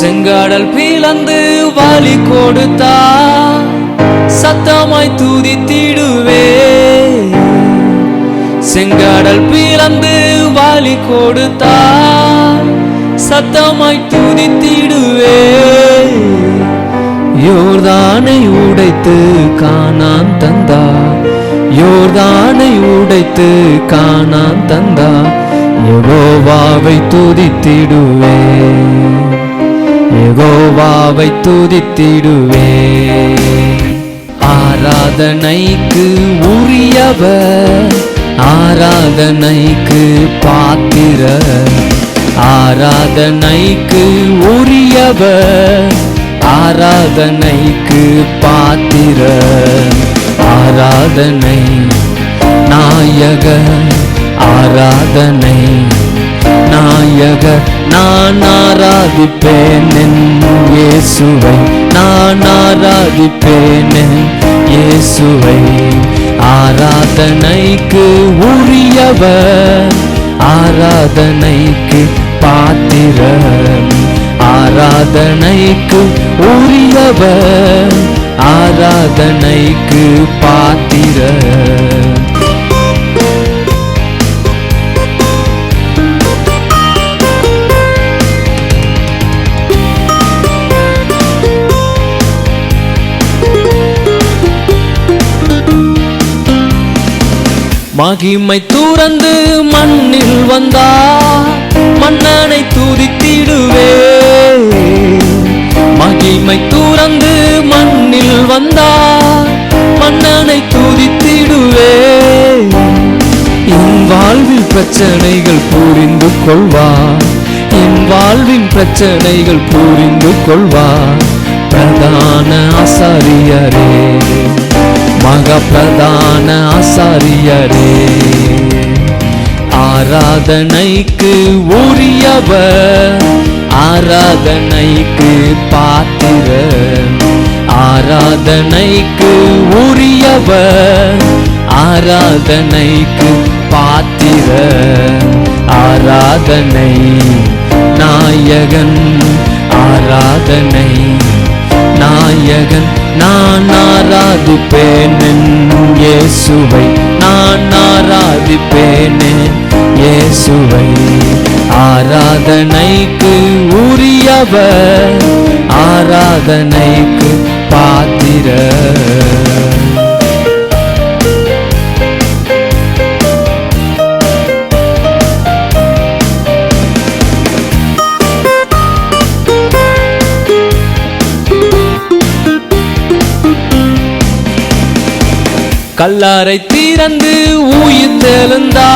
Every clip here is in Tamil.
செங்கடல் பிளந்து வழி கொடுத்தா சத்தமாய் துதித்திடுவே. செங்கடல் பிளந்து வழி கொடுத்தா சத்தமாய் துதித்திடுவே. யோர்தானை உடைத்து காணான் தந்தா. யோர்தானை உடைத்து காணான் தந்தா. யெகோவாவை துதித்திடுவே. யகோவாவை துதித்திடுவே ஆராதனைக்கு உரியவர் ஆராதனைக்கு பாத்திர ஆராதனைக்கு உரியவர் ஆராதனைக்கு பாத்திர ஆராதனை நாயக ஆராதனை நாயக நான் ஆராதிப்பேன் இயேசுவை நான் ஆராதிப்பேன். இயேசுவை ஆராதனைக்கு உரியவர். ஆராதனைக்கு பாத்திரம் ஆராதனைக்கு உரியவர். ஆராதனைக்கு பாத்திரம் மகிமை துறந்து மண்ணில் வந்தா மன்னனை துதித்திடுவே மகிமை துறந்து மண்ணில் வந்தா மன்னனை துதித்திடுவே என் வாழ்வில் பிரச்சனைகள் புரிந்து கொள்வார். என் வாழ்வின் பிரச்சனைகள் புரிந்து கொள்வார். பிரதான ஆசாரியரே. மகப்பிரதான ஆசாரியரே. ஆராதனைக்கு உரியவர் ஆராதனைக்கு பாத்திர ஆராதனைக்கு உரியவர் ஆராதனைக்கு பாத்திர ஆராதனை நாயகன் ஆராதனை நாயகன். நான் ஆராதிப்பேன் இயேசுவை. நான் ஆராதிப்பேன் இயேசுவை. ஆராதனைக்கு உரியவர் ஆராதனைக்கு பாத்திர கல்லாரை திறந்து உயிர் தெழுந்தா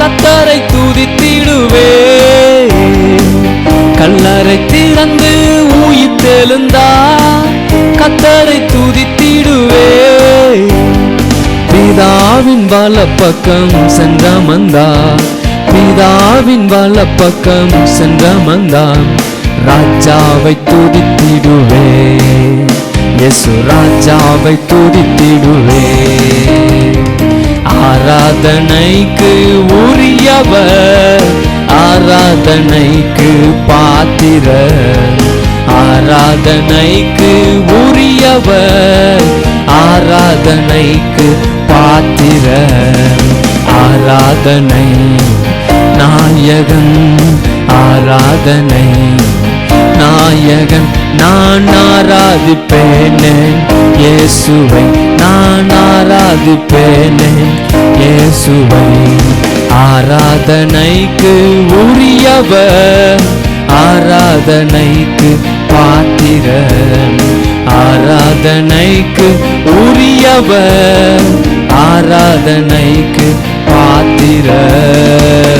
கத்தரை துதித்திடுவே கல்லறை திறந்து உயிர் தெழுந்தா கத்தரை துதித்திடுவே பிதாவின் வலப்பக்கம் சென்ற மந்தா பிதாவின் வலப்பக்கம் சென்ற மந்தான் ராஜாவை துதித்திடுவே இயேசு ராஜாவை துதித்திடுவே. ஆராதனைக்கு உரியவர் ஆராதனைக்கு பாத்திர ஆராதனைக்கு உரியவர் ஆராதனைக்கு பாத்திர ஆராதனை நாயகன் ஆராதனை நாயகன் நான் ஆராதிப்பேனே. இயேசுவை நான் ஆராதிப்பேனே. இயேசுவை ஆராதனைக்கு உரியவர் ஆராதனைக்கு பாத்திர ஆராதனைக்கு உரியவர் ஆராதனைக்கு பாத்திரன்